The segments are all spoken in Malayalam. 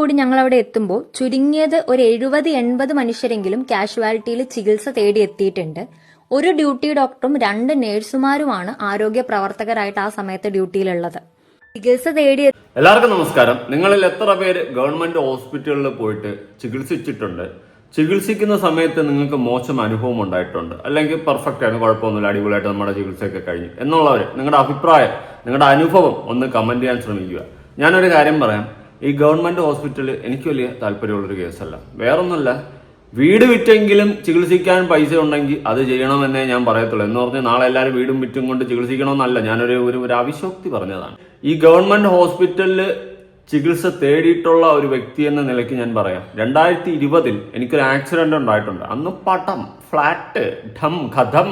കൂടി ഞങ്ങൾ അവിടെ എത്തുമ്പോൾ ചുരുങ്ങിയത് ഒരു എഴുപത് എൺപത് മനുഷ്യരെങ്കിലും കാഷ്വാലിറ്റിയിൽ ചികിത്സ തേടി എത്തിയിട്ടുണ്ട്. ഒരു ഡ്യൂട്ടി ഡോക്ടറും രണ്ട് നേഴ്സുമാരുമാണ് ആരോഗ്യ പ്രവർത്തകരായിട്ട് ആ സമയത്ത് ഡ്യൂട്ടിയിലുള്ളത്. ചികിത്സ തേടി എല്ലാവർക്കും നമസ്കാരം. നിങ്ങളിൽ എത്ര പേര് ഗവൺമെന്റ് ഹോസ്പിറ്റലിൽ പോയിട്ട് ചികിത്സിച്ചിട്ടുണ്ട്? ചികിത്സിക്കുന്ന സമയത്ത് നിങ്ങൾക്ക് മോശം അനുഭവം ഉണ്ടായിട്ടുണ്ട്. അല്ലെങ്കിൽ പെർഫെക്റ്റ് ആണ് കുഴപ്പമൊന്നുമില്ല അടിപൊളിയായിട്ട് നമ്മുടെ ചികിത്സയൊക്കെ കഴിഞ്ഞു. എന്നുള്ളവർ നിങ്ങളുടെ അഭിപ്രായം നിങ്ങളുടെ അനുഭവം ഒന്ന് കമന്റ് ചെയ്യാൻ ശ്രമിക്കുക. ഞാനൊരു കാര്യം പറയാം. ഈ ഗവൺമെന്റ് ഹോസ്പിറ്റൽ എനിക്ക് വലിയ താല്പര്യമുള്ളൊരു കേസല്ല. വേറൊന്നുമല്ല വീട് വിറ്റെങ്കിലും ചികിത്സിക്കാൻ പൈസ ഉണ്ടെങ്കിൽ അത് ചെയ്യണമെന്നേ ഞാൻ പറയത്തുള്ളൂ. എന്ന് പറഞ്ഞ് നാളെ എല്ലാവരും വീടും വിറ്റും കൊണ്ട് ചികിത്സിക്കണമെന്നല്ല ഞാനൊരു ഒരു ഒരു അവിശോക്തി പറഞ്ഞതാണ്. ഈ ഗവൺമെന്റ് ഹോസ്പിറ്റലിൽ ചികിത്സ തേടിയിട്ടുള്ള ഒരു വ്യക്തി എന്ന നിലയ്ക്ക് ഞാൻ പറയാം. രണ്ടായിരത്തി ഇരുപതിൽ എനിക്കൊരു ആക്സിഡന്റ് ഉണ്ടായിട്ടുണ്ട്. അന്ന് പടം ഫ്ലാറ്റ് ഠം കഥം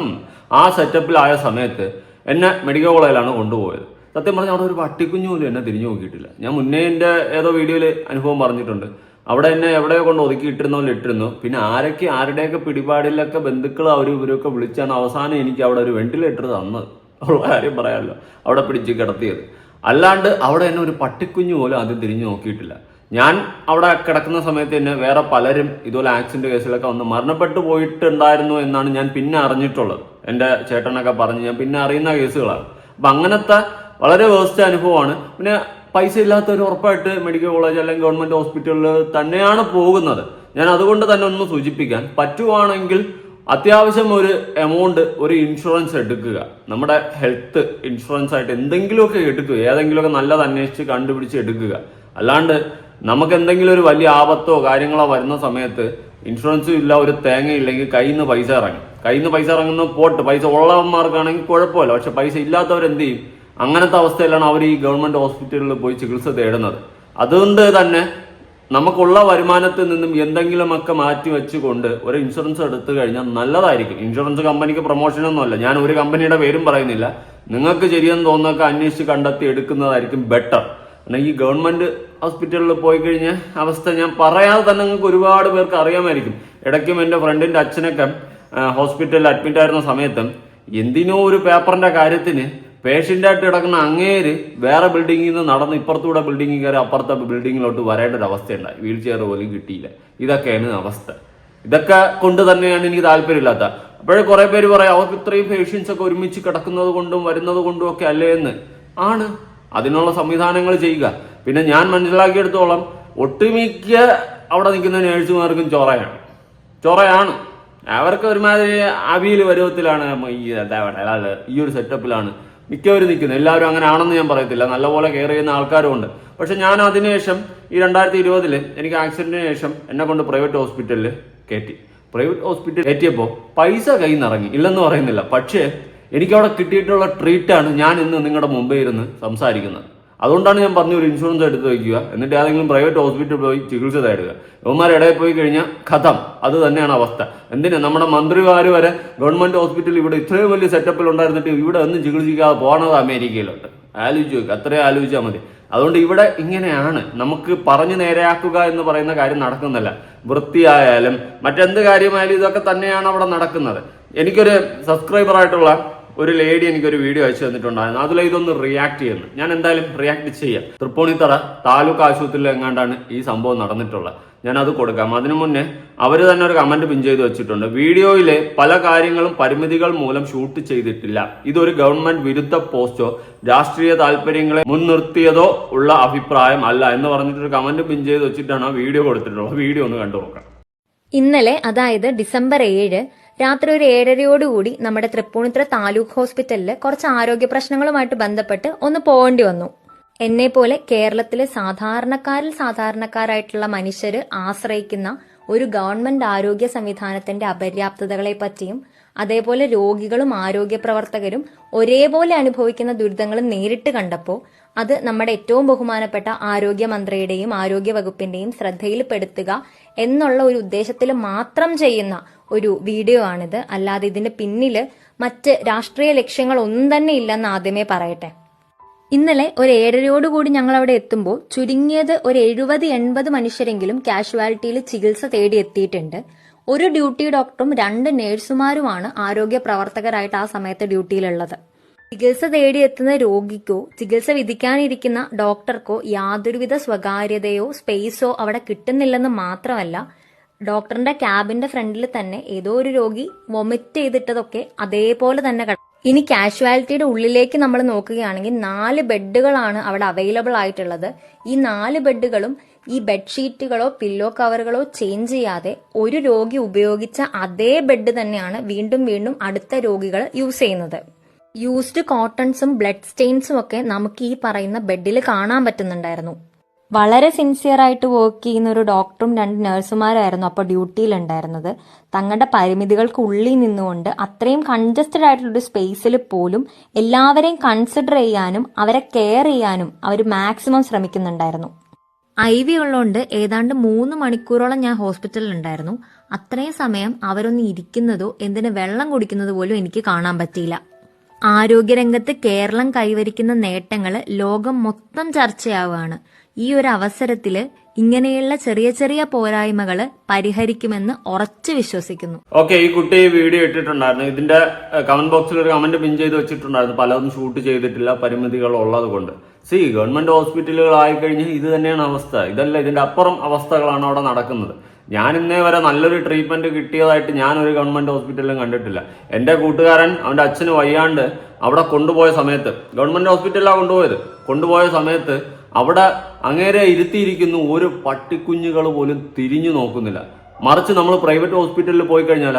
ആ സെറ്റപ്പിലായ സമയത്ത് എന്നെ മെഡിക്കൽ കോളേജിലാണ് കൊണ്ടുപോയത്. സത്യം പറഞ്ഞാൽ അവിടെ ഒരു പട്ടിക്കുഞ്ഞു പോലും എന്നെ തിരിഞ്ഞു നോക്കിയിട്ടില്ല. ഞാൻ മുന്നേ എന്റെ ഏതോ വീഡിയോയിൽ അനുഭവം പറഞ്ഞിട്ടുണ്ട്. അവിടെ എന്നെ എവിടെയോ കൊണ്ട് ഒതുക്കി ഇട്ടിരുന്നോ ഇട്ടിരുന്നു. പിന്നെ ആരൊക്കെ ആരുടെയൊക്കെ പിടിപാടിലൊക്കെ ബന്ധുക്കൾ അവരും ഇവരൊക്കെ വിളിച്ചാണ് അവസാനം എനിക്ക് അവിടെ ഒരു വെന്റിലേറ്റർ തന്നത്. ഉള്ള കാര്യം പറയാമല്ലോ. അവിടെ പിടിച്ച് കിടത്തിയത്. അല്ലാണ്ട് അവിടെ എന്നെ ഒരു പട്ടിക്കുഞ്ഞു പോലും ആദ്യം തിരിഞ്ഞു നോക്കിയിട്ടില്ല. ഞാൻ അവിടെ കിടക്കുന്ന സമയത്ത് തന്നെ വേറെ പലരും ഇതുപോലെ ആക്സിഡന്റ് കേസിലൊക്കെ വന്ന് മരണപ്പെട്ടു പോയിട്ടുണ്ടായിരുന്നു എന്നാണ് ഞാൻ പിന്നെ അറിഞ്ഞിട്ടുള്ളത്. എന്റെ ചേട്ടനൊക്കെ പറഞ്ഞ് ഞാൻ പിന്നെ അറിയുന്ന കേസുകളാണ് അപ്പം അങ്ങനത്തെ വളരെ വേസ്റ്റ് അനുഭവമാണ്. പിന്നെ പൈസ ഇല്ലാത്തവർ ഉറപ്പായിട്ട് മെഡിക്കൽ കോളേജ് അല്ലെങ്കിൽ ഗവൺമെന്റ് ഹോസ്പിറ്റലിൽ തന്നെയാണ് പോകുന്നത്. ഞാൻ അതുകൊണ്ട് തന്നെ ഒന്ന് സൂചിപ്പിക്കാൻ പറ്റുവാണെങ്കിൽ അത്യാവശ്യം ഒരു എമൗണ്ട് ഒരു ഇൻഷുറൻസ് എടുക്കുക. നമ്മുടെ ഹെൽത്ത് ഇൻഷുറൻസ് ആയിട്ട് എന്തെങ്കിലുമൊക്കെ എടുക്കുക. ഏതെങ്കിലുമൊക്കെ നല്ലത് അന്വേഷിച്ച് കണ്ടുപിടിച്ച് എടുക്കുക. അല്ലാണ്ട് നമുക്ക് എന്തെങ്കിലും ഒരു വലിയ ആപത്തോ കാര്യങ്ങളോ വരുന്ന സമയത്ത് ഇൻഷുറൻസും ഇല്ല ഒരു തേങ്ങയില്ലെങ്കിൽ കയ്യിൽ നിന്ന് പൈസ ഇറങ്ങും. കയ്യിൽ നിന്ന് പൈസ ഇറങ്ങുന്ന പോട്ട് പൈസ ഉള്ളവന്മാർക്കാണെങ്കിൽ കുഴപ്പമില്ല. പക്ഷെ പൈസ ഇല്ലാത്തവർ എന്ത് ചെയ്യും? അങ്ങനത്തെ അവസ്ഥയിലാണ് അവർ ഈ ഗവൺമെന്റ് ഹോസ്പിറ്റലിൽ പോയി ചികിത്സ തേടുന്നത്. അതുകൊണ്ട് തന്നെ നമുക്കുള്ള വരുമാനത്തിൽ നിന്നും എന്തെങ്കിലുമൊക്കെ മാറ്റി വെച്ചുകൊണ്ട് ഒരു ഇൻഷുറൻസ് എടുത്തു കഴിഞ്ഞാൽ നല്ലതായിരിക്കും. ഇൻഷുറൻസ് കമ്പനിക്ക് പ്രൊമോഷനൊന്നുമല്ല ഞാൻ ഒരു കമ്പനിയുടെ പേരും പറയുന്നില്ല. നിങ്ങൾക്ക് ശരിയെന്ന് തോന്നുന്നൊക്കെ അന്വേഷിച്ച് കണ്ടെത്തി എടുക്കുന്നതായിരിക്കും ബെറ്റർ അല്ലെങ്കിൽ ഗവൺമെന്റ് ഹോസ്പിറ്റലിൽ പോയി കഴിഞ്ഞ അവസ്ഥ ഞാൻ പറയാതെ തന്നെ നിങ്ങൾക്ക് ഒരുപാട് പേർക്ക് അറിയാമായിരിക്കും. ഇടയ്ക്കും എന്റെ ഫ്രണ്ടിന്റെ അച്ഛനൊക്കെ ഹോസ്പിറ്റലിൽ അഡ്മിറ്റ് ആയിരുന്ന സമയത്തും എന്തിനോ ഒരു പേപ്പറിന്റെ കാര്യത്തിന് പേഷ്യന്റായിട്ട് കിടക്കുന്ന അങ്ങേര് വേറെ ബിൽഡിങ്ങിൽ നിന്ന് നടന്ന് ഇപ്പുറത്തൂടെ ബിൽഡിങ്ങിൽ കയറി അപ്പുറത്തെ ബിൽഡിങ്ങിലോട്ട് വരേണ്ട ഒരു അവസ്ഥയുണ്ടായി. വീൽ ചെയർ പോലും കിട്ടിയില്ല. ഇതൊക്കെയാണ് അവസ്ഥ. ഇതൊക്കെ കൊണ്ട് തന്നെയാണ് എനിക്ക് താല്പര്യമില്ലാത്ത. അപ്പോഴേ കുറെ പേര് പറയാം അവർക്ക് ഇത്രയും പേഷ്യൻസ് ഒക്കെ ഒരുമിച്ച് കിടക്കുന്നത് കൊണ്ടും വരുന്നത് കൊണ്ടും ഒക്കെ അല്ലേ എന്ന്. ആണ്. അതിനുള്ള സംവിധാനങ്ങൾ ചെയ്യുക. പിന്നെ ഞാൻ മനസ്സിലാക്കിയെടുത്തോളം ഒട്ടുമിക്ക അവിടെ നിൽക്കുന്ന നേഴ്സുമാർക്കും ചൊറയാണ്. ചൊറയാണ്. അവർക്ക് ഒരുമാതിരി അവിയിൽ പരുവത്തിലാണ് ഈ ഈ ഒരു സെറ്റപ്പിലാണ് മിക്കവരും നിൽക്കുന്നു. എല്ലാവരും അങ്ങനെ ആണെന്ന് ഞാൻ പറയത്തില്ല. നല്ലപോലെ കെയർ ചെയ്യുന്ന ആൾക്കാരും ഉണ്ട്. പക്ഷെ ഞാൻ അതിനുശേഷം ഈ രണ്ടായിരത്തി ഇരുപതിൽ എനിക്ക് ആക്സിഡന്റിന് ശേഷം എന്നെ കൊണ്ട് പ്രൈവറ്റ് ഹോസ്പിറ്റലിൽ കയറ്റി. പ്രൈവറ്റ് ഹോസ്പിറ്റലിൽ കയറ്റിയപ്പോൾ പൈസ കയ്യിൽ നിന്ന് ഇറങ്ങി ഇല്ലെന്ന് പറയുന്നില്ല. പക്ഷേ എനിക്കവിടെ കിട്ടിയിട്ടുള്ള ട്രീറ്റാണ് ഞാൻ ഇന്ന് നിങ്ങളുടെ മുമ്പേ ഇരുന്ന് സംസാരിക്കുന്നത്. അതുകൊണ്ടാണ് ഞാൻ പറഞ്ഞു ഒരു ഇൻഷുറൻസ് എടുത്ത് വയ്ക്കുക. എന്നിട്ട് ഏതെങ്കിലും പ്രൈവറ്റ് ഹോസ്പിറ്റലിൽ പോയി ചികിത്സ തേടുക. ഇവന്മാരിടയിൽ പോയി കഴിഞ്ഞാൽ കഥം. അത് തന്നെയാണ് അവസ്ഥ. എന്തിനാ? നമ്മുടെ മന്ത്രിമാർ വരെ ഗവൺമെന്റ് ഹോസ്പിറ്റലിൽ ഇവിടെ ഇത്രയും വലിയ സെറ്റപ്പിൽ ഉണ്ടായിരുന്നിട്ട് ഇവിടെ ഒന്നും ചികിത്സിക്കാതെ പോണത് അമേരിക്കയിലോട്ട്. ആലോചിച്ച് നോക്കുക അത്രയും ആലോചിച്ചാൽ മതി. അതുകൊണ്ട് ഇവിടെ ഇങ്ങനെയാണ്. നമുക്ക് പറഞ്ഞു നേരെയാക്കുക എന്ന് പറയുന്ന കാര്യം നടക്കുന്നില്ല വൃത്തിയായാലും മറ്റെന്ത് കാര്യമായാലും ഇതൊക്കെ തന്നെയാണ് അവിടെ നടക്കുന്നത്. എനിക്കൊരു സബ്സ്ക്രൈബർ ആയിട്ടുള്ള ഒരു ലേഡി എനിക്കൊരു വീഡിയോ അയച്ചു തന്നിട്ടുണ്ടായിരുന്നു. അതിൽ ഇതൊന്ന് റിയാക്ട് ചെയ്യുന്നു. ഞാൻ എന്തായാലും റിയാക്ട് ചെയ്യാം. തൃപ്പൂണിത്തറ താലൂക്ക് ആശുപത്രിയിൽ എങ്ങാണ്ടാണ് ഈ സംഭവം നടന്നിട്ടുള്ളത്. ഞാൻ അത് കൊടുക്കാം. അതിനു മുന്നേ അവർ തന്നെ ഒരു കമന്റ് പിൻ ചെയ്ത് വെച്ചിട്ടുണ്ട്. വീഡിയോയിലെ പല കാര്യങ്ങളും പരിമിതികൾ മൂലം ഷൂട്ട് ചെയ്തിട്ടില്ല. ഇതൊരു ഗവൺമെന്റ് വിരുദ്ധ പോസ്റ്റോ രാഷ്ട്രീയ താല്പര്യങ്ങളെ മുൻനിർത്തിയതോ ഉള്ള അഭിപ്രായം അല്ല എന്ന് പറഞ്ഞിട്ടൊരു കമന്റ് പിൻ ചെയ്ത് വെച്ചിട്ടാണ് വീഡിയോ കൊടുത്തിട്ടുള്ളത്. വീഡിയോ ഒന്ന് കണ്ടു നോക്കാം. ഇന്നലെ അതായത് ഡിസംബർ ഏഴ് രാത്രി ഒരു ഏഴരയോടുകൂടി നമ്മുടെ തൃപ്പൂണിത്തുറ താലൂക്ക് ഹോസ്പിറ്റലിൽ കുറച്ച് ആരോഗ്യ പ്രശ്നങ്ങളുമായിട്ട് ബന്ധപ്പെട്ട് ഒന്ന് പോകേണ്ടി വന്നു. എന്നെ പോലെ കേരളത്തിലെ സാധാരണക്കാരിൽ സാധാരണക്കാരായിട്ടുള്ള മനുഷ്യര് ആശ്രയിക്കുന്ന ഒരു ഗവൺമെന്റ് ആരോഗ്യ സംവിധാനത്തിന്റെ അപര്യാപ്തതകളെ പറ്റിയും അതേപോലെ രോഗികളും ആരോഗ്യ പ്രവർത്തകരും ഒരേപോലെ അനുഭവിക്കുന്ന ദുരിതങ്ങളും നേരിട്ട് കണ്ടപ്പോൾ അത് നമ്മുടെ ഏറ്റവും ബഹുമാനപ്പെട്ട ആരോഗ്യമന്ത്രിയുടെയും ആരോഗ്യ വകുപ്പിന്റെയും ശ്രദ്ധയിൽപ്പെടുത്തുക എന്നുള്ള ഒരു ഉദ്ദേശത്തിൽ മാത്രം ചെയ്യുന്ന ഒരു വീഡിയോ ആണിത്. അല്ലാതെ ഇതിന് പിന്നിൽ മറ്റ് രാഷ്ട്രീയ ലക്ഷ്യങ്ങൾ ഒന്നും തന്നെ ഇല്ലെന്ന് ആദ്യമേ പറയട്ടെ. ഇന്നലെ ഒരു ഏഴരയോടുകൂടി ഞങ്ങൾ അവിടെ എത്തുമ്പോൾ ചുരുങ്ങിയത് ഒരു എഴുപത് എൺപത് മനുഷ്യരെങ്കിലും കാഷ്വാലിറ്റിയിൽ ചികിത്സ തേടി എത്തിയിട്ടുണ്ട് ഒരു ഡ്യൂട്ടി ഡോക്ടറും രണ്ട് നേഴ്സുമാരുമാണ് ആരോഗ്യ പ്രവർത്തകരായിട്ട് ആ സമയത്ത് ഡ്യൂട്ടിയിലുള്ളത്. ചികിത്സ തേടിയെത്തുന്ന രോഗിക്കോ ചികിത്സ വിധിക്കാനിരിക്കുന്ന ഡോക്ടർക്കോ യാതൊരുവിധ സ്വകാര്യതയോ സ്പേസോ അവിടെ കിട്ടുന്നില്ലെന്ന് മാത്രമല്ല ഡോക്ടറിന്റെ ക്യാബിന്റെ ഫ്രണ്ടിൽ തന്നെ ഏതോ ഒരു രോഗി വൊമിറ്റ് ചെയ്തിട്ടതൊക്കെ അതേപോലെ തന്നെ ഇനി കാഷ്വാലിറ്റിയുടെ ഉള്ളിലേക്ക് നമ്മൾ നോക്കുകയാണെങ്കിൽ നാല് ബെഡുകളാണ് അവിടെ അവൈലബിൾ ആയിട്ടുള്ളത്. ഈ നാല് ബെഡുകളും ഈ ബെഡ്ഷീറ്റുകളോ പില്ലോ കവറുകളോ ചേഞ്ച് ചെയ്യാതെ ഒരു രോഗി ഉപയോഗിച്ച അതേ ബെഡ് തന്നെയാണ് വീണ്ടും വീണ്ടും അടുത്ത രോഗികൾ യൂസ് ചെയ്യുന്നത്. യൂസ്ഡ് കോട്ടൺസും ബ്ലഡ് സ്റ്റെയിൻസും ഒക്കെ നമുക്ക് ഈ പറയുന്ന ബെഡിൽ കാണാൻ പറ്റുന്നുണ്ടായിരുന്നു. വളരെ സിൻസിയർ ആയിട്ട് വർക്ക് ചെയ്യുന്ന ഒരു ഡോക്ടറും രണ്ട് നഴ്സുമാരായിരുന്നു അപ്പോൾ ഡ്യൂട്ടിയിലുണ്ടായിരുന്നത് തങ്ങളുടെ പരിമിതികൾക്ക് ഉള്ളിൽ നിന്നുകൊണ്ട് അത്രയും കൺജസ്റ്റഡ് ആയിട്ടുള്ള ഒരു സ്പേസിൽ പോലും എല്ലാവരെയും കൺസിഡർ ചെയ്യാനും അവരെ കെയർ ചെയ്യാനും അവർ മാക്സിമം ശ്രമിക്കുന്നുണ്ടായിരുന്നു. ഐ വി ഉള്ളതുകൊണ്ട് ഏതാണ്ട് മൂന്ന് മണിക്കൂറോളം ഞാൻ ഹോസ്പിറ്റലിൽ ഉണ്ടായിരുന്നു അത്രയും സമയം അവരൊന്ന് ഇരിക്കുന്നതോ എന്തിന് വെള്ളം കുടിക്കുന്നത് പോലും എനിക്ക് കാണാൻ പറ്റിയില്ല. ആരോഗ്യരംഗത്ത് കേരളം കൈവരിക്കുന്ന നേട്ടങ്ങൾ ലോകം മൊത്തം ചർച്ചയാവുകയാണ്. ഈ ഒരു അവസരത്തിൽ ഇങ്ങനെയുള്ള ചെറിയ ചെറിയ പോരായ്മകൾ പരിഹരിക്കുമെന്ന് ഉറച്ചു വിശ്വസിക്കുന്നു. ഓക്കെ ഈ കുട്ടി വീഡിയോ ഇട്ടിട്ടുണ്ടായിരുന്നു. ഇതിന്റെ കമന്റ് ബോക്സിൽ ഒരു കമന്റ് പിൻ ചെയ്ത് വെച്ചിട്ടുണ്ടായിരുന്നു. പലതും ഷൂട്ട് ചെയ്തിട്ടില്ല. പരിമിതികൾ ഉള്ളത് കൊണ്ട്. സി ഗവൺമെന്റ് ഹോസ്പിറ്റലുകളായി കഴിഞ്ഞാൽ ഇത് തന്നെയാണ് അവസ്ഥ. ഇതല്ല ഇതിന്റെ അപ്പുറം അവസ്ഥകളാണ് അവിടെ നടക്കുന്നത്. ഞാൻ ഇന്നേ വരെ നല്ലൊരു ട്രീറ്റ്മെന്റ് കിട്ടിയതായിട്ട് ഞാൻ ഒരു ഗവൺമെന്റ് ഹോസ്പിറ്റലിലും കണ്ടിട്ടില്ല. എന്റെ കൂട്ടുകാരൻ അവന്റെ അച്ഛന് വയ്യാണ്ട് അവിടെ കൊണ്ടുപോയ സമയത്ത് ഗവൺമെന്റ് ഹോസ്പിറ്റലിലാണ് കൊണ്ടുപോയത്? കൊണ്ടുപോയ സമയത്ത് അവിടെ അങ്ങേരെ ഇരുത്തിയിരിക്കുന്നു ഒരു പട്ടിക്കുഞ്ഞുകൾ പോലും തിരിഞ്ഞു നോക്കുന്നില്ല. മറിച്ച് നമ്മൾ പ്രൈവറ്റ് ഹോസ്പിറ്റലിൽ പോയി കഴിഞ്ഞാൽ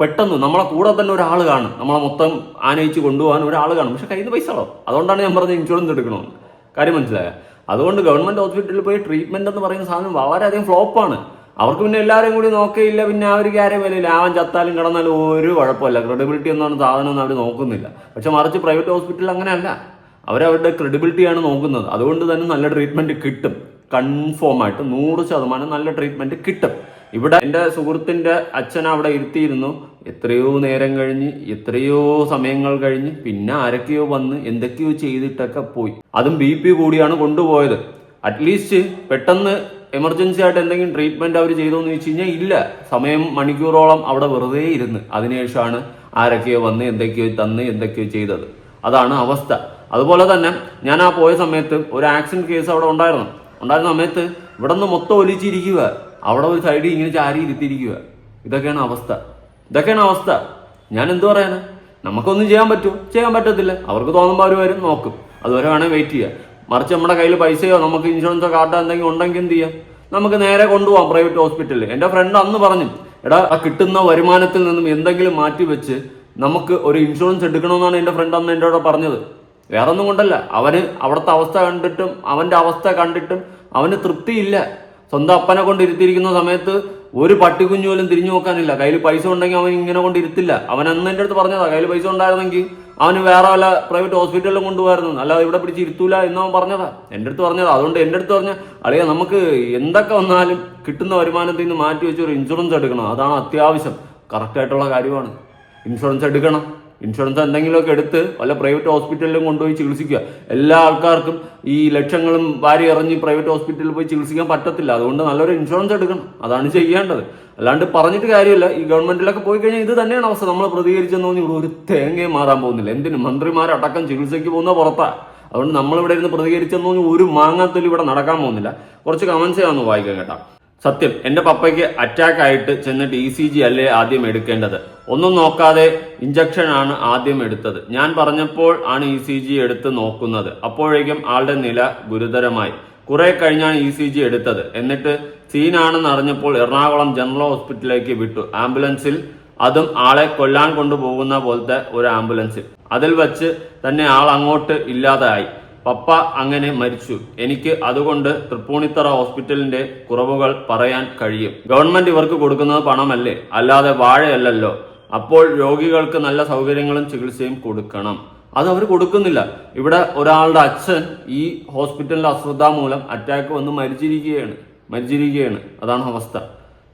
പെട്ടെന്ന് നമ്മളെ കൂടെ തന്നെ ഒരാൾ കാണും. നമ്മളെ മൊത്തം ആനയിച്ച് കൊണ്ടുപോകാൻ ഒരാൾ കാണും. പക്ഷെ കയ്യിൽ നിന്ന് പൈസ ഉള്ളൂ? അതുകൊണ്ടാണ് ഞാൻ പറഞ്ഞത് ഇൻഷുറൻസ് എടുക്കണമെന്ന് കാര്യം മനസ്സിലായ? അതുകൊണ്ട് ഗവൺമെന്റ് ഹോസ്പിറ്റലിൽ പോയി ട്രീറ്റ്മെന്റ് എന്ന് പറയുന്ന സാധനം വളരെയധികം ഫ്ലോപ്പാണ് അവർക്ക് പിന്നെ എല്ലാവരും കൂടി നോക്കിയില്ല പിന്നെ അവർക്ക് ആരെയും വിലയില്ല അവൻ ചത്താലും കിടന്നാലും ഒരു കുഴപ്പമില്ല. ക്രെഡിബിലിറ്റി എന്നാണ് സാധനം ഒന്നും അവർ നോക്കുന്നില്ല. പക്ഷെ മറിച്ച് പ്രൈവറ്റ് ഹോസ്പിറ്റലിൽ അങ്ങനെയല്ല. അവരവരുടെ ക്രെഡിബിലിറ്റിയാണ് നോക്കുന്നത്. അതുകൊണ്ട് തന്നെ നല്ല ട്രീറ്റ്മെന്റ് കിട്ടും. കൺഫേം ആയിട്ട് നൂറ് ശതമാനം നല്ല ട്രീറ്റ്മെന്റ് കിട്ടും. ഇവിടെ എന്റെ സുഹൃത്തിന്റെ അച്ഛൻ അവിടെ ഇരുത്തിയിരുന്നു. എത്രയോ നേരം കഴിഞ്ഞ് എത്രയോ സമയങ്ങൾ കഴിഞ്ഞ് പിന്നെ ആരൊക്കെയോ വന്ന് എന്തൊക്കെയോ ചെയ്തിട്ടൊക്കെ പോയി. അതും ബി പി കൂടിയാണ് കൊണ്ടുപോയത്. അറ്റ്ലീസ്റ്റ് പെട്ടെന്ന് എമർജൻസി ആയിട്ട് എന്തെങ്കിലും ട്രീറ്റ്മെന്റ് അവർ ചെയ്തോ എന്ന് ചോദിച്ചു കഴിഞ്ഞാൽ ഇല്ല. സമയം മണിക്കൂറോളം അവിടെ വെറുതെ ഇരുന്ന്. അതിനുശേഷമാണ് ആരൊക്കെയോ വന്ന് എന്തൊക്കെയോ തന്ന് എന്തൊക്കെയോ ചെയ്തത്. അതാണ് അവസ്ഥ. അതുപോലെ തന്നെ ഞാൻ ആ പോയ സമയത്ത് ഒരു ആക്സിഡന്റ് കേസ് അവിടെ ഉണ്ടായിരുന്നു. ഉണ്ടായിരുന്ന സമയത്ത് ഇവിടെ നിന്ന് മൊത്തം ഒലിച്ചിരിക്കുക അവിടെ ഒരു സൈഡിൽ ഇങ്ങനെ ചാരി ഇരുത്തിയിരിക്കുക ഇതൊക്കെയാണ് അവസ്ഥ. ഇതൊക്കെയാണ് അവസ്ഥ. ഞാൻ എന്തു പറയാനാ? നമുക്കൊന്നും ചെയ്യാൻ പറ്റുമോ ചെയ്യാൻ പറ്റത്തില്ല. അവർക്ക് തോന്നുമ്പോൾ അവർ വരും നോക്കും. അതുവരെ വേണേൽ വെയിറ്റ് ചെയ്യുക മറിച്ച് നമ്മുടെ കയ്യിൽ പൈസയോ നമുക്ക് ഇൻഷുറൻസോ കാർഡോ എന്തെങ്കിലും ഉണ്ടെങ്കിൽ എന്ത് ചെയ്യാം? നമുക്ക് നേരെ കൊണ്ടുപോകാം പ്രൈവറ്റ് ഹോസ്പിറ്റലിൽ എന്റെ ഫ്രണ്ട് അന്ന് പറഞ്ഞു എടാ ആ കിട്ടുന്ന വരുമാനത്തിൽ നിന്നും എന്തെങ്കിലും മാറ്റി വെച്ച് നമുക്ക് ഒരു ഇൻഷുറൻസ് എടുക്കണമെന്നാണ് എന്റെ ഫ്രണ്ട് അന്ന് എന്റെ കൂടെ പറഞ്ഞത്. വേറെ ഒന്നും കൊണ്ടല്ല. അവന് അവിടുത്തെ അവസ്ഥ കണ്ടിട്ടും അവന്റെ അവസ്ഥ കണ്ടിട്ടും അവന് തൃപ്തിയില്ല. സ്വന്തം അപ്പനെ കൊണ്ട് ഇരുത്തിയിരിക്കുന്ന സമയത്ത് ഒരു പട്ടിക്കുഞ്ഞു പോലും തിരിഞ്ഞു നോക്കാനില്ല. കയ്യിൽ പൈസ ഉണ്ടെങ്കിൽ അവൻ ഇങ്ങനെ കൊണ്ട് ഇരുത്തില്ല. അവൻ അന്ന് എന്റെ അടുത്ത് പറഞ്ഞതാ കയ്യിൽ പൈസ ഉണ്ടായിരുന്നെങ്കിൽ അവന് വേറെ വല്ല പ്രൈവറ്റ് ഹോസ്പിറ്റലിലും കൊണ്ടുപോയിരുന്നു അല്ലാതെ ഇവിടെ പിടിച്ച് ഇരുത്തൂല എന്ന് അവൻ പറഞ്ഞതാ. എന്റെ അടുത്ത് പറഞ്ഞതാ. അതുകൊണ്ട് എന്റെ അടുത്ത് പറഞ്ഞ അളിയ നമുക്ക് എന്തൊക്കെ വന്നാലും കിട്ടുന്ന വരുമാനത്തിൽ നിന്ന് മാറ്റി വെച്ച് ഒരു ഇൻഷുറൻസ് എടുക്കണം. അതാണ് അത്യാവശ്യം. കറക്റ്റ് ആയിട്ടുള്ള കാര്യമാണ്. ഇൻഷുറൻസ് എടുക്കണം. ഇൻഷുറൻസ് എന്തെങ്കിലുമൊക്കെ എടുത്ത് വല്ല പ്രൈവറ്റ് ഹോസ്പിറ്റലിലും കൊണ്ടുപോയി ചികിത്സിക്കുക. എല്ലാ ആൾക്കാർക്കും ഈ ലക്ഷങ്ങളും വാരി എറിഞ്ഞ് പ്രൈവറ്റ് ഹോസ്പിറ്റലിൽ പോയി ചികിത്സിക്കാൻ പറ്റത്തില്ല. അതുകൊണ്ട് നല്ലൊരു ഇൻഷുറൻസ് എടുക്കണം. അതാണ് ചെയ്യേണ്ടത്. അല്ലാണ്ട് പറഞ്ഞിട്ട് കാര്യമില്ല. ഈ ഗവൺമെന്റിലൊക്കെ പോയി കഴിഞ്ഞാൽ ഇത് തന്നെയാണ് അവസ്ഥ. നമ്മൾ പ്രതികരിച്ചെന്ന് പറഞ്ഞു ഒരു തേങ്ങയും മാറാൻ പോകുന്നില്ല. എന്തിന് മന്ത്രിമാരടക്കം ചികിത്സയ്ക്ക് പോകുന്ന പുറത്താ? അതുകൊണ്ട് നമ്മൾ ഇവിടെ ഇരുന്ന് പ്രതികരിച്ചെന്ന് പറഞ്ഞു ഒരു മാങ്ങാത്തൊലി ഇവിടെ നടക്കാൻ പോകുന്നില്ല. കുറച്ച് കമന്റ്സ് ഞാൻ ഒന്ന് വായിക്കാം കേട്ടോ. സത്യം എന്റെ പപ്പയ്ക്ക് അറ്റാക്ക് ആയിട്ട് ചെന്നിട്ട് ഇ സി ജി അല്ലേ ആദ്യം എടുക്കേണ്ടത്? ഒന്നും നോക്കാതെ ഇഞ്ചക്ഷൻ ആണ് ആദ്യം എടുത്തത്. ഞാൻ പറഞ്ഞപ്പോൾ ആണ് ഇ സി ജി എടുത്ത് നോക്കുന്നത്. അപ്പോഴേക്കും ആളുടെ നില ഗുരുതരമായി. കുറെ കഴിഞ്ഞാണ് ഇ സി ജി എടുത്തത്. എന്നിട്ട് സീനാണെന്ന് അറിഞ്ഞപ്പോൾ എറണാകുളം ജനറൽ ഹോസ്പിറ്റലിലേക്ക് വിട്ടു. ആംബുലൻസിൽ അതും ആളെ കൊല്ലാൻ കൊണ്ടുപോകുന്ന പോലത്തെ ഒരു ആംബുലൻസിൽ. അതിൽ വച്ച് തന്നെ ആൾ അങ്ങോട്ട് ഇല്ലാതായി. പപ്പ അങ്ങനെ മരിച്ചു. എനിക്ക് അതുകൊണ്ട് തൃപ്പൂണിത്തറ ഹോസ്പിറ്റലിന്റെ കുറവുകൾ പറയാൻ കഴിയും. ഗവൺമെന്റ് ഇവർക്ക് കൊടുക്കുന്നത് പണമല്ലേ? അല്ലാതെ വാഴയല്ലല്ലോ. അപ്പോൾ രോഗികൾക്ക് നല്ല സൗകര്യങ്ങളും ചികിത്സയും കൊടുക്കണം. അത് അവർ കൊടുക്കുന്നില്ല. ഇവിടെ ഒരാളുടെ അച്ഛൻ ഈ ഹോസ്പിറ്റലിന്റെ അശ്രദ്ധ മൂലം അറ്റാക്ക് വന്ന് മരിച്ചിരിക്കുകയാണ്. മരിച്ചിരിക്കുകയാണ്. അതാണ് അവസ്ഥ.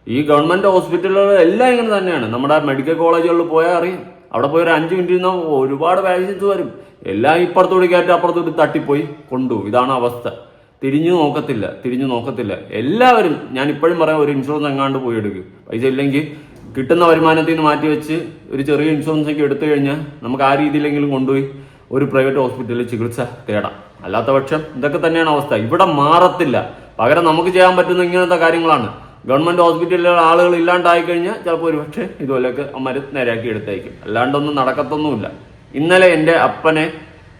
ഈ ഗവൺമെന്റ് ഹോസ്പിറ്റലുകൾ എല്ലാം ഇങ്ങനെ തന്നെയാണ്. നമ്മുടെ മെഡിക്കൽ കോളേജുകളിൽ പോയാൽ അറിയാം. അവിടെ പോയി ഒരു അഞ്ച് മിനിറ്റ് ഇരുന്ന ഒരുപാട് പേഷ്യൻസ് വരും. എല്ലാം ഇപ്പുറത്തോട് കയറ്റി അപ്പുറത്തോട്ട് തട്ടിപ്പോയി കൊണ്ടുപോകും. ഇതാണ് അവസ്ഥ. തിരിഞ്ഞു നോക്കത്തില്ല തിരിഞ്ഞു നോക്കത്തില്ല. എല്ലാവരും ഞാൻ ഇപ്പോഴും പറയാം ഒരു ഇൻഷുറൻസ് എങ്ങാണ്ട് പോയി എടുക്കും. പൈസ ഇല്ലെങ്കിൽ കിട്ടുന്ന വരുമാനത്തിൽ നിന്ന് മാറ്റി വെച്ച് ഒരു ചെറിയ ഇൻഷുറൻസ് ഒക്കെ എടുത്തു കഴിഞ്ഞാൽ നമുക്ക് ആ രീതിയിലെങ്കിലും കൊണ്ടുപോയി ഒരു പ്രൈവറ്റ് ഹോസ്പിറ്റലിൽ ചികിത്സ തേടാം. അല്ലാത്ത പക്ഷം ഇതൊക്കെ തന്നെയാണ് അവസ്ഥ. ഇവിടെ മാറത്തില്ല. പകരം നമുക്ക് ചെയ്യാൻ പറ്റുന്ന ഇങ്ങനത്തെ കാര്യങ്ങളാണ്. ഗവൺമെന്റ് ഹോസ്പിറ്റലിൽ ആളുകൾ ഇല്ലാണ്ടായി കഴിഞ്ഞാൽ ചിലപ്പോൾ ഒരു പക്ഷേ ഇതുപോലെയൊക്കെ അമ്മര് നേരെയാക്കി എടുത്തേക്കും. അല്ലാണ്ടൊന്നും നടക്കത്തൊന്നുമില്ല. ഇന്നലെ എന്റെ അപ്പനെ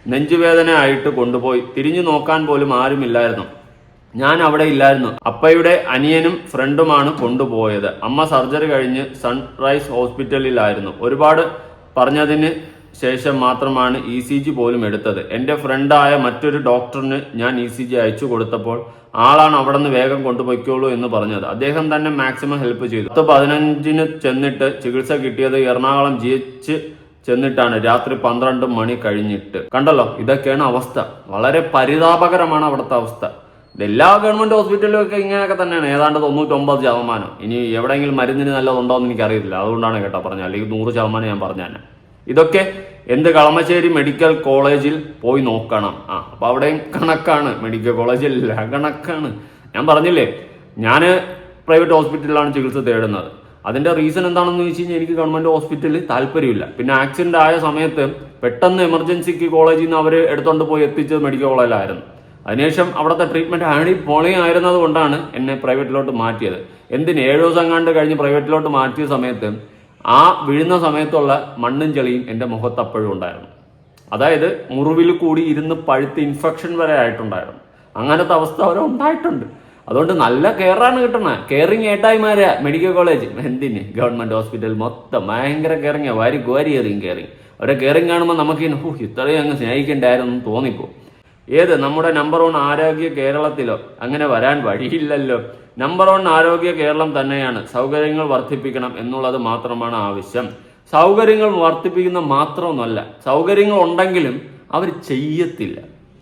നെഞ്ചുവേദന ആയിട്ട് കൊണ്ടുപോയി തിരിഞ്ഞു നോക്കാൻ പോലും ആരുമില്ലായിരുന്നു. ഞാൻ അവിടെ ഇല്ലായിരുന്നു. അപ്പയുടെ അനിയനും ഫ്രണ്ടുമാണ് കൊണ്ടുപോയത്. അമ്മ സർജറി കഴിഞ്ഞ് സൺറൈസ് ഹോസ്പിറ്റലിലായിരുന്നു. ഒരുപാട് പറഞ്ഞതിന് ശേഷം മാത്രമാണ് ഇ സി ജി പോലും എടുത്തത്. എന്റെ ഫ്രണ്ടായ മറ്റൊരു ഡോക്ടറിന് ഞാൻ ഇ സി ജി അയച്ചു കൊടുത്തപ്പോൾ ആളാണ് അവിടെ നിന്ന് വേഗം കൊണ്ടുപോയിക്കോളൂ എന്ന് പറഞ്ഞത്. അദ്ദേഹം തന്നെ മാക്സിമം ഹെൽപ്പ് ചെയ്തു. പത്ത് പതിനഞ്ചിന് ചെന്നിട്ട് ചികിത്സ കിട്ടിയത് എറണാകുളം ജി എച്ച് ചെന്നിട്ടാണ്. രാത്രി പന്ത്രണ്ട് മണി കഴിഞ്ഞിട്ട്. കണ്ടല്ലോ? ഇതൊക്കെയാണ് അവസ്ഥ. വളരെ പരിതാപകരമാണ് അവിടുത്തെ അവസ്ഥ. എല്ലാ ഗവൺമെന്റ് ഹോസ്പിറ്റലിലും ഒക്കെ ഇങ്ങനെയൊക്കെ തന്നെയാണ്. ഏതാണ്ട് തൊണ്ണൂറ്റൊമ്പത് ശതമാനം. ഇനി എവിടെയെങ്കിലും മരുന്നിന് നല്ലതുണ്ടോ എന്ന് എനിക്കറിയില്ല അതുകൊണ്ടാണ് കേട്ടോ പറഞ്ഞത്. അല്ലെങ്കിൽ നൂറ് ശതമാനം ഞാൻ പറഞ്ഞു തന്നെ ഇതൊക്കെ എന്ത് കളമശ്ശേരി മെഡിക്കൽ കോളേജിൽ പോയി നോക്കണം. ആ അപ്പൊ അവിടെയും കണക്കാണ്. മെഡിക്കൽ കോളേജിൽ കണക്കാണ്. ഞാൻ പറഞ്ഞില്ലേ ഞാൻ പ്രൈവറ്റ് ഹോസ്പിറ്റലിലാണ് ചികിത്സ തേടുന്നത്. അതിന്റെ റീസൺ എന്താണെന്ന് ചോദിച്ചു കഴിഞ്ഞാൽ എനിക്ക് ഗവൺമെന്റ് ഹോസ്പിറ്റലിൽ താല്പര്യമില്ല. പിന്നെ ആക്സിഡന്റ് ആയ സമയത്ത് പെട്ടെന്ന് എമർജൻസിക്ക് കോളേജിൽ നിന്ന് അവർ എടുത്തോണ്ട് പോയി എത്തിച്ചത് മെഡിക്കൽ കോളേജിലായിരുന്നു അതിനുശേഷം അവിടുത്തെ ട്രീറ്റ്മെന്റ് ആടി പൊളിയായിരുന്നത് കൊണ്ടാണ് എന്നെ പ്രൈവറ്റിലോട്ട് മാറ്റിയത്. എന്തിന്? ഏഴു ദിവസം കണ്ട് കഴിഞ്ഞ് പ്രൈവറ്റിലോട്ട് മാറ്റിയ സമയത്ത് ആ വീഴുന്ന സമയത്തുള്ള മണ്ണും ചെളിയും എന്റെ മുഖത്ത് അപ്പോഴും ഉണ്ടായിരുന്നു. അതായത് മുറിവിൽ കൂടി ഇരുന്ന് പഴുത്ത് ഇൻഫെക്ഷൻ വരെ ആയിട്ടുണ്ടായിരുന്നു. അങ്ങനത്തെ അവസ്ഥ അവരെ ഉണ്ടായിട്ടുണ്ട്. അതുകൊണ്ട് നല്ല കെയറാണ് കിട്ടണത് കെയറിങ് ഏട്ടായിമാരാ മെഡിക്കൽ കോളേജ് എന്തിന്? ഗവൺമെന്റ് ഹോസ്പിറ്റൽ മൊത്തം ഭയങ്കര കെയറിങ് വാരി കോരി എറിയും കെയറിങ്. അവരെ കെയറിങ് കാണുമ്പോൾ നമുക്ക് ഹൂ ഇത്രയും അങ്ങ് സ്നേഹിക്കണ്ടായിരുന്നു തോന്നിപ്പോ. ഏത്? നമ്മുടെ നമ്പർ വൺ ആരോഗ്യ കേരളത്തിലോ? അങ്ങനെ വരാൻ വഴിയില്ലല്ലോ. നമ്പർ വൺ ആരോഗ്യ കേരളം തന്നെയാണ്. സൗകര്യങ്ങൾ വർദ്ധിപ്പിക്കണം എന്നുള്ളത് മാത്രമാണ് ആവശ്യം. സൗകര്യങ്ങൾ വർദ്ധിപ്പിക്കുന്ന മാത്രമൊന്നുമല്ല. സൗകര്യങ്ങൾ ഉണ്ടെങ്കിലും അവർ ചെയ്യത്തില്ല.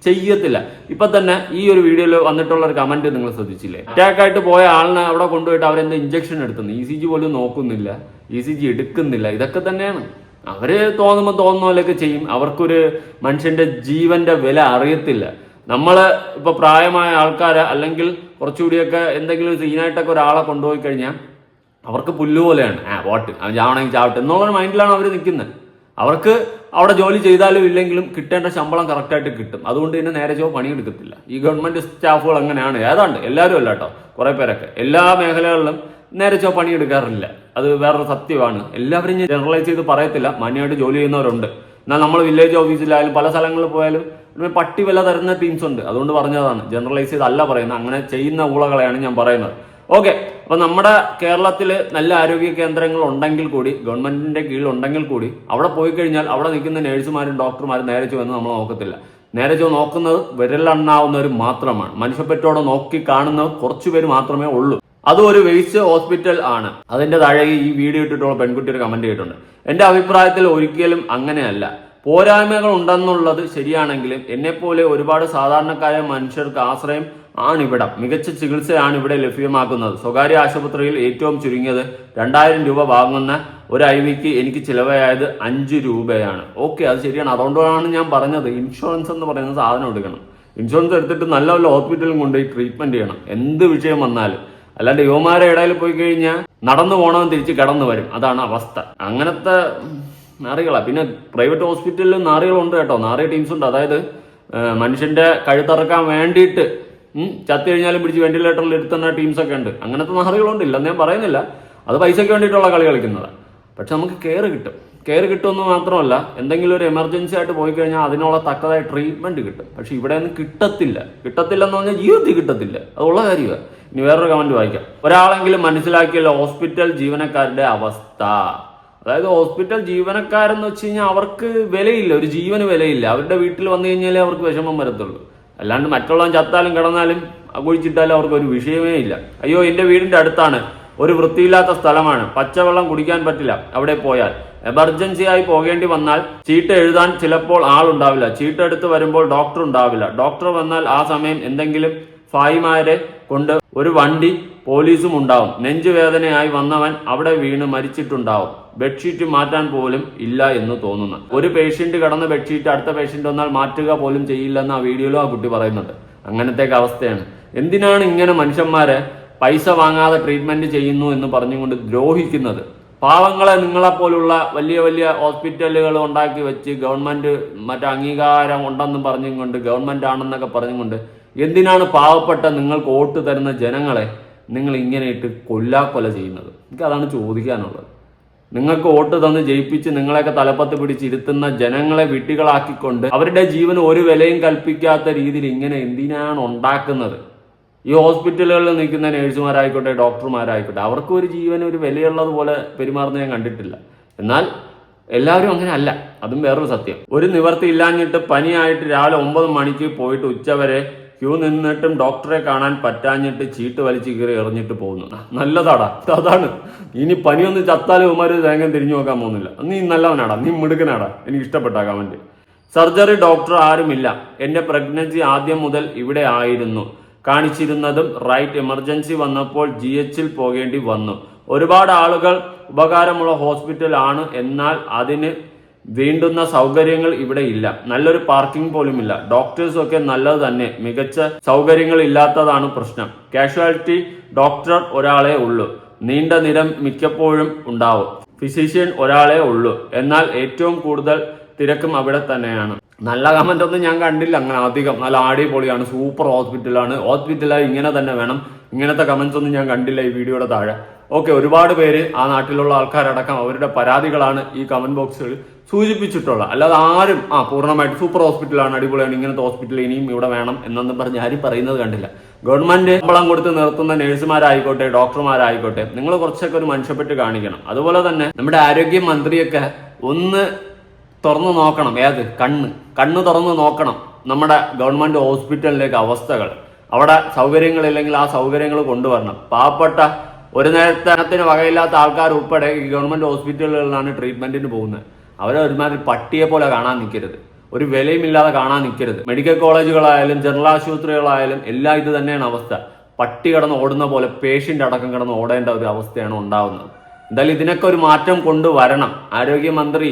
ചെയ്യത്തില്ല. ഇപ്പൊ തന്നെ ഈ ഒരു വീഡിയോയിൽ വന്നിട്ടുള്ള ഒരു കമന്റ് നിങ്ങൾ ശ്രദ്ധിച്ചില്ലേ? അറ്റാക്ക് ആയിട്ട് പോയ ആളിനെ അവിടെ കൊണ്ടുപോയിട്ട് അവരെന്താ ഇഞ്ചക്ഷൻ എടുത്തുന്നു ഇ സി ജി പോലും നോക്കുന്നില്ല. ഇ സി ജി എടുക്കുന്നില്ല. ഇതൊക്കെ തന്നെയാണ്. അവർ തോന്നുമ്പോൾ തോന്നുന്ന പോലെയൊക്കെ ചെയ്യും. അവർക്കൊരു മനുഷ്യന്റെ ജീവന്റെ വില അറിയത്തില്ല. നമ്മൾ ഇപ്പൊ പ്രായമായ ആൾക്കാര് അല്ലെങ്കിൽ കുറച്ചുകൂടിയൊക്കെ എന്തെങ്കിലും സീനായിട്ടൊക്കെ ഒരാളെ കൊണ്ടുപോയി കഴിഞ്ഞാൽ അവർക്ക് പുല്ലുപോലെയാണ് ആ വോട്ട് അവൻ ചാവണമെങ്കിൽ ചാവട്ടെ. എന്നുള്ളൊരു മൈൻഡിലാണ് അവർ നിൽക്കുന്നത്. അവർക്ക് അവിടെ ജോലി ചെയ്താലും ഇല്ലെങ്കിലും കിട്ടേണ്ട ശമ്പളം കറക്റ്റായിട്ട് കിട്ടും. അതുകൊണ്ട് തന്നെ നേരെ ചോ പണിയെടുക്കത്തില്ല. ഈ ഗവൺമെന്റ് സ്റ്റാഫുകൾ അങ്ങനെയാണ്. ഏതാണ്ട് എല്ലാവരും അല്ല കേട്ടോ കുറെ പേരൊക്കെ. എല്ലാ മേഖലകളിലും നേരെ ചോ പണിയെടുക്കാറില്ല. അത് വേറൊരു സത്യമാണ്. എല്ലാവരും ജനറലൈസ് ചെയ്ത് പറയത്തില്ല. മാന്യമായിട്ട് ജോലി ചെയ്യുന്നവരുണ്ട്. എന്നാൽ നമ്മൾ വില്ലേജ് ഓഫീസിലായാലും പല സ്ഥലങ്ങളിൽ പോയാലും പട്ടി വില തരുന്ന ടീംസ് ഉണ്ട്. അതുകൊണ്ട് പറഞ്ഞതാണ് ജനറലൈസ് ചെയ്തല്ല പറയുന്നത്. അങ്ങനെ ചെയ്യുന്ന ഊളകളെയാണ് ഞാൻ പറയുന്നത്. ഓക്കെ അപ്പൊ നമ്മുടെ കേരളത്തിൽ നല്ല ആരോഗ്യ കേന്ദ്രങ്ങൾ ഉണ്ടെങ്കിൽ കൂടി ഗവൺമെന്റിന്റെ കീഴിൽ ഉണ്ടെങ്കിൽ കൂടി അവിടെ പോയി കഴിഞ്ഞാൽ അവിടെ നിൽക്കുന്ന നേഴ്സുമാരും ഡോക്ടർമാരും നേരെ ചുവന്ന് നമ്മൾ നോക്കത്തില്ല. നേരെ ചുവ നോക്കുന്നത് വിരലെണ്ണാവുന്നവർ മാത്രമാണ്. മനുഷ്യപ്പറ്റോടെ നോക്കി കാണുന്നവർ കുറച്ചു പേര് മാത്രമേ ഉള്ളൂ. അതും ഒരു വേസ്റ്റ് ഹോസ്പിറ്റൽ ആണ്. അതിന്റെ താഴെ ഈ വീഡിയോ ഇട്ടിട്ടുള്ള പെൺകുട്ടി ഒരു കമന്റ് ചെയ്തിട്ടുണ്ട് എന്റെ അഭിപ്രായത്തിൽ ഒരിക്കലും അങ്ങനെയല്ല. പോരായ്മകൾ ഉണ്ടെന്നുള്ളത് ശരിയാണെങ്കിലും എന്നെപ്പോലെ ഒരുപാട് സാധാരണക്കാരായ മനുഷ്യർക്ക് ആശ്രയം ആണ് ആണിവിടം. മികച്ച ചികിത്സയാണ് ഇവിടെ ലഭ്യമാക്കുന്നത്. സ്വകാര്യ ആശുപത്രിയിൽ ഏറ്റവും ചുരുങ്ങിയത് രണ്ടായിരം രൂപ വാങ്ങുന്ന ഒരു ഐ വിക്ക് എനിക്ക് ചിലവായത് അഞ്ച് രൂപയാണ്. ഓക്കെ അത് ശരിയാണ്. അതുകൊണ്ടാണ് ഞാൻ പറഞ്ഞത് ഇൻഷുറൻസ് എന്ന് പറയുന്ന സാധനം എടുക്കണം. ഇൻഷുറൻസ് എടുത്തിട്ട് നല്ല നല്ല ഹോസ്പിറ്റലിൽ കൊണ്ടുപോയി ട്രീറ്റ്മെന്റ് ചെയ്യണം. എന്ത് വിഷയം വന്നാലും. അല്ലാണ്ട് യുവമാരെ ഇടയിൽ പോയി കഴിഞ്ഞാൽ നടന്നു പോകണമെന്ന് തിരിച്ച് കിടന്നു വരും. അതാണ് അവസ്ഥ. അങ്ങനത്തെ നാറികളാണ് പിന്നെ പ്രൈവറ്റ് ഹോസ്പിറ്റലിൽ നാറികളുണ്ട് കേട്ടോ. നാറിയ ടീംസ് ഉണ്ട് അതായത് മനുഷ്യന്റെ കഴുത്തറക്കാൻ വേണ്ടിയിട്ട് ചത്തി കഴിഞ്ഞാലും പിടിച്ച് വെന്റിലേറ്ററിൽ ഇരുത്തുന്ന ടീംസ് ഒക്കെ ഉണ്ട്. അങ്ങനത്തെ നാറികളുണ്ട്. ഇല്ലെന്ന് ഞാൻ പറയുന്നില്ല. അത് പൈസയ്ക്ക് വേണ്ടിയിട്ടുള്ള കളി കളിക്കുന്നതാണ് പക്ഷെ നമുക്ക് കെയർ കിട്ടും. കെയർ കിട്ടുമെന്ന് മാത്രമല്ല എന്തെങ്കിലും ഒരു എമർജൻസി ആയിട്ട് പോയി കഴിഞ്ഞാൽ അതിനുള്ള തക്കതായ ട്രീറ്റ്മെന്റ് കിട്ടും. പക്ഷെ ഇവിടെ ഒന്നും കിട്ടത്തില്ല. കിട്ടത്തില്ലെന്ന് പറഞ്ഞാൽ ജീവിതത്തിൽ കിട്ടത്തില്ല. അതുള്ള കാര്യമാണ് വേറൊരു കമന്റ് വായിക്കാം. ഒരാളെങ്കിലും മനസ്സിലാക്കിയല്ല ഹോസ്പിറ്റൽ ജീവനക്കാരുടെ അവസ്ഥ. അതായത് ഹോസ്പിറ്റൽ ജീവനക്കാരെന്ന് വെച്ച് കഴിഞ്ഞാൽ അവർക്ക് വിലയില്ല ഒരു ജീവന് വിലയില്ല. അവരുടെ വീട്ടിൽ വന്നു കഴിഞ്ഞാലേ അവർക്ക് വിഷമം വരത്തുള്ളൂ. അല്ലാണ്ട് മറ്റുള്ളവൻ ചത്താലും കിടന്നാലും കുഴിച്ചിട്ടാലും അവർക്ക് ഒരു വിഷയമേ ഇല്ല. അയ്യോ എന്റെ വീടിന്റെ അടുത്താണ്. ഒരു വൃത്തിയില്ലാത്ത സ്ഥലമാണ്. പച്ചവെള്ളം കുടിക്കാൻ പറ്റില്ല. അവിടെ പോയാൽ എമർജൻസി ആയി പോകേണ്ടി വന്നാൽ ചീട്ട് എഴുതാൻ ചിലപ്പോൾ ആളുണ്ടാവില്ല. ചീട്ട് എടുത്ത് വരുമ്പോൾ ഡോക്ടർ ഉണ്ടാവില്ല. ഡോക്ടർ വന്നാൽ ആ സമയം എന്തെങ്കിലും ഫായിമാരെ കൊണ്ട് ഒരു വണ്ടി പോലീസും ഉണ്ടാവും. നെഞ്ചുവേദനയായി വന്നവൻ അവിടെ വീണ് മരിച്ചിട്ടുണ്ടാവും. ബെഡ്ഷീറ്റ് മാറ്റാൻ പോലും ഇല്ല എന്ന് തോന്നുന്നു. ഒരു പേഷ്യന്റ് കടന്ന ബെഡ്ഷീറ്റ് അടുത്ത പേഷ്യന്റ് വന്നാൽ മാറ്റുക പോലും ചെയ്യില്ലെന്ന് ആ വീഡിയോയിലും ആ കുട്ടി പറയുന്നുണ്ട് അങ്ങനത്തെ അവസ്ഥയാണ്. എന്തിനാണ് ഇങ്ങനെ മനുഷ്യന്മാരെ പൈസ വാങ്ങാതെ ട്രീറ്റ്മെന്റ് ചെയ്യുന്നു എന്ന് പറഞ്ഞുകൊണ്ട് ദ്രോഹിക്കുന്നത്? പാവങ്ങളെ നിങ്ങളെപ്പോലുള്ള വലിയ വലിയ ഹോസ്പിറ്റലുകൾ ഉണ്ടാക്കി വെച്ച് ഗവൺമെന്റ് മറ്റേ അംഗീകാരം ഉണ്ടെന്ന് പറഞ്ഞും കൊണ്ട് ഗവൺമെന്റ് ആണെന്നൊക്കെ പറഞ്ഞും കൊണ്ട് എന്തിനാണ് പാവപ്പെട്ട നിങ്ങൾക്ക് വോട്ട് തരുന്ന ജനങ്ങളെ നിങ്ങൾ ഇങ്ങനെ ഇട്ട് കൊല്ലാക്കൊല ചെയ്യുന്നത്? എനിക്ക് അതാണ് ചോദിക്കാനുള്ളത്. നിങ്ങൾക്ക് വോട്ട് തന്ന് ജയിപ്പിച്ച് നിങ്ങളെയൊക്കെ തലപ്പത്ത് പിടിച്ചിരുത്തുന്ന ജനങ്ങളെ വിട്ടികളാക്കിക്കൊണ്ട് അവരുടെ ജീവന് ഒരു വിലയും കൽപ്പിക്കാത്ത രീതിയിൽ ഇങ്ങനെ എന്തിനാണ് ഉണ്ടാക്കുന്നത്? ഈ ഹോസ്പിറ്റലുകളിൽ നിൽക്കുന്ന നേഴ്സുമാരായിക്കോട്ടെ ഡോക്ടർമാരായിക്കോട്ടെ അവർക്ക് ഒരു ജീവന് ഒരു വിലയുള്ളതുപോലെ പെരുമാറുന്ന ഞാൻ കണ്ടിട്ടില്ല. എന്നാൽ എല്ലാവരും അങ്ങനെ അല്ല. അതും വേറൊരു സത്യം. ഒരു നിവർത്തി ഇല്ലാഞ്ഞിട്ട് പനിയായിട്ട് രാവിലെ ഒമ്പത് മണിക്ക് പോയിട്ട് ഉച്ചവരെ ക്യൂ നിന്നിട്ടും ഡോക്ടറെ കാണാൻ പറ്റാഞ്ഞിട്ട് ചീട്ട് വലിച്ചു കീറി എറിഞ്ഞിട്ട് പോകുന്നു. നല്ലതാടാ. അതാണ്. ഇനി പനിയൊന്ന് ചത്താലും ഉമാര് തേങ്ങ തിരിഞ്ഞു നോക്കാൻ പോകുന്നില്ല. നീ നല്ലവനാടാ. നീ മിടുക്കനാടാ. എനിക്ക് ഇഷ്ടപ്പെട്ട കമന്റ്. സർജറി ഡോക്ടർ ആരുമില്ല. എന്റെ പ്രഗ്നൻസി ആദ്യം മുതൽ ഇവിടെ ആയിരുന്നു. കാണിച്ചിരുന്നതും റൈറ്റ് എമർജൻസി വന്നപ്പോൾ ജി എച്ചിൽ പോകേണ്ടി വന്നു. ഒരുപാട് ആളുകൾ ഉപകാരമുള്ള ഹോസ്പിറ്റൽ ആണ്. എന്നാൽ അതിന് വേണ്ടുന്ന സൗകര്യങ്ങൾ ഇവിടെ ഇല്ല. നല്ലൊരു പാർക്കിംഗ് പോലും ഇല്ല. ഡോക്ടേഴ്സ് ഒക്കെ നല്ലത് തന്നെ. മികച്ച സൗകര്യങ്ങൾ ഇല്ലാത്തതാണ് പ്രശ്നം. കാഷ്വാലിറ്റി ഡോക്ടർ ഒരാളെ ഉള്ളൂ. നീണ്ട നിരം മിക്കപ്പോഴും ഉണ്ടാവും. ഫിസിഷ്യൻ ഒരാളെ ഉള്ളൂ. എന്നാൽ ഏറ്റവും കൂടുതൽ തിരക്കും അവിടെ തന്നെയാണ്. നല്ല കമന്റ് ഒന്നും ഞാൻ കണ്ടില്ല അങ്ങനെ അധികം. നല്ല അടിപൊളിയാണ്. സൂപ്പർ ഹോസ്പിറ്റലാണ് ഹോസ്പിറ്റലായി ഇങ്ങനെ തന്നെ വേണം. ഇങ്ങനത്തെ കമന്റ്സ് ഒന്നും ഞാൻ കണ്ടില്ല ഈ വീഡിയോയുടെ താഴെ. ഓക്കെ ഒരുപാട് പേര് ആ നാട്ടിലുള്ള ആൾക്കാരടക്കം അവരുടെ പരാതികളാണ് ഈ കമന്റ് ബോക്സുകളിൽ സൂചിപ്പിച്ചിട്ടുള്ളത്. അല്ലാതെ ആരും ആ പൂർണമായിട്ട് സൂപ്പർ ഹോസ്പിറ്റലാണ് അടിപൊളിയാണ് ഇങ്ങനത്തെ ഹോസ്പിറ്റൽ ഇനിയും ഇവിടെ വേണം എന്നൊന്നും പറഞ്ഞ് ആരും പറയുന്നത് കണ്ടില്ല. ഗവൺമെന്റ് ശമ്പളം കൊടുത്ത് നിർത്തുന്ന നഴ്സുമാരായിക്കോട്ടെ ഡോക്ടർമാരായിക്കോട്ടെ നിങ്ങൾ കുറച്ചൊക്കെ ഒരു മനുഷ്യപ്പെട്ട് കാണിക്കണം. അതുപോലെ തന്നെ നമ്മുടെ ആരോഗ്യ മന്ത്രിയൊക്കെ ഒന്ന് തുറന്നു നോക്കണം. ഏത്? കണ്ണ്. കണ്ണ് തുറന്ന് നോക്കണം നമ്മുടെ ഗവൺമെന്റ് ഹോസ്പിറ്റലിലേക്ക് അവസ്ഥകൾ. അവിടെ സൗകര്യങ്ങളില്ലെങ്കിൽ ആ സൗകര്യങ്ങൾ കൊണ്ടുവരണം. പാവപ്പെട്ട ഒരു നേരത്തിന് വകയില്ലാത്ത ആൾക്കാർ ഉൾപ്പെടെ ഈ ഗവൺമെന്റ് ഹോസ്പിറ്റലുകളിലാണ് ട്രീറ്റ്മെന്റിന് പോകുന്നത്. അവരെ ഒരുമാതിരി പട്ടിയെ പോലെ കാണാൻ നിൽക്കരുത്. ഒരു വിലയുമില്ലാതെ കാണാൻ നിൽക്കരുത്. മെഡിക്കൽ കോളേജുകളായാലും ജനറൽ ആശുപത്രികളായാലും എല്ലാം ഇത് തന്നെയാണ് അവസ്ഥ. പട്ടി കിടന്ന് ഓടുന്ന പോലെ പേഷ്യന്റ് അടക്കം കിടന്ന് ഓടേണ്ട ഒരു അവസ്ഥയാണ് ഉണ്ടാവുന്നത്. എന്തായാലും ഇതിനൊക്കെ ഒരു മാറ്റം കൊണ്ടുവരണം. ആരോഗ്യമന്ത്രി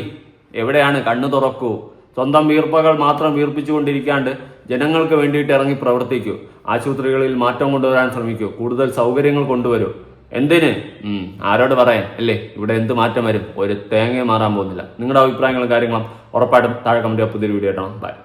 എവിടെയാണ്? കണ്ണു തുറക്കൂ. സ്വന്തം വീർപ്പകൾ മാത്രം വീർപ്പിച്ചുകൊണ്ടിരിക്കാണ്ട് ജനങ്ങൾക്ക് വേണ്ടിയിട്ട് ഇറങ്ങി പ്രവർത്തിക്കൂ. ആശുപത്രികളിൽ മാറ്റം കൊണ്ടുവരാൻ ശ്രമിക്കൂ. കൂടുതൽ സൗകര്യങ്ങൾ കൊണ്ടുവരൂ. എന്തിന്? ഉം, ആരോട് പറയാൻ? അല്ലേ? ഇവിടെ എന്ത് മാറ്റം വരും? ഒരു തേങ്ങ മാറാൻ പോകുന്നില്ല. നിങ്ങളുടെ അഭിപ്രായങ്ങളും കാര്യങ്ങളും ഉറപ്പായിട്ടും താഴെ കമന്റ് പുതിയൊരു വീഡിയോ ഇടണം ബൈ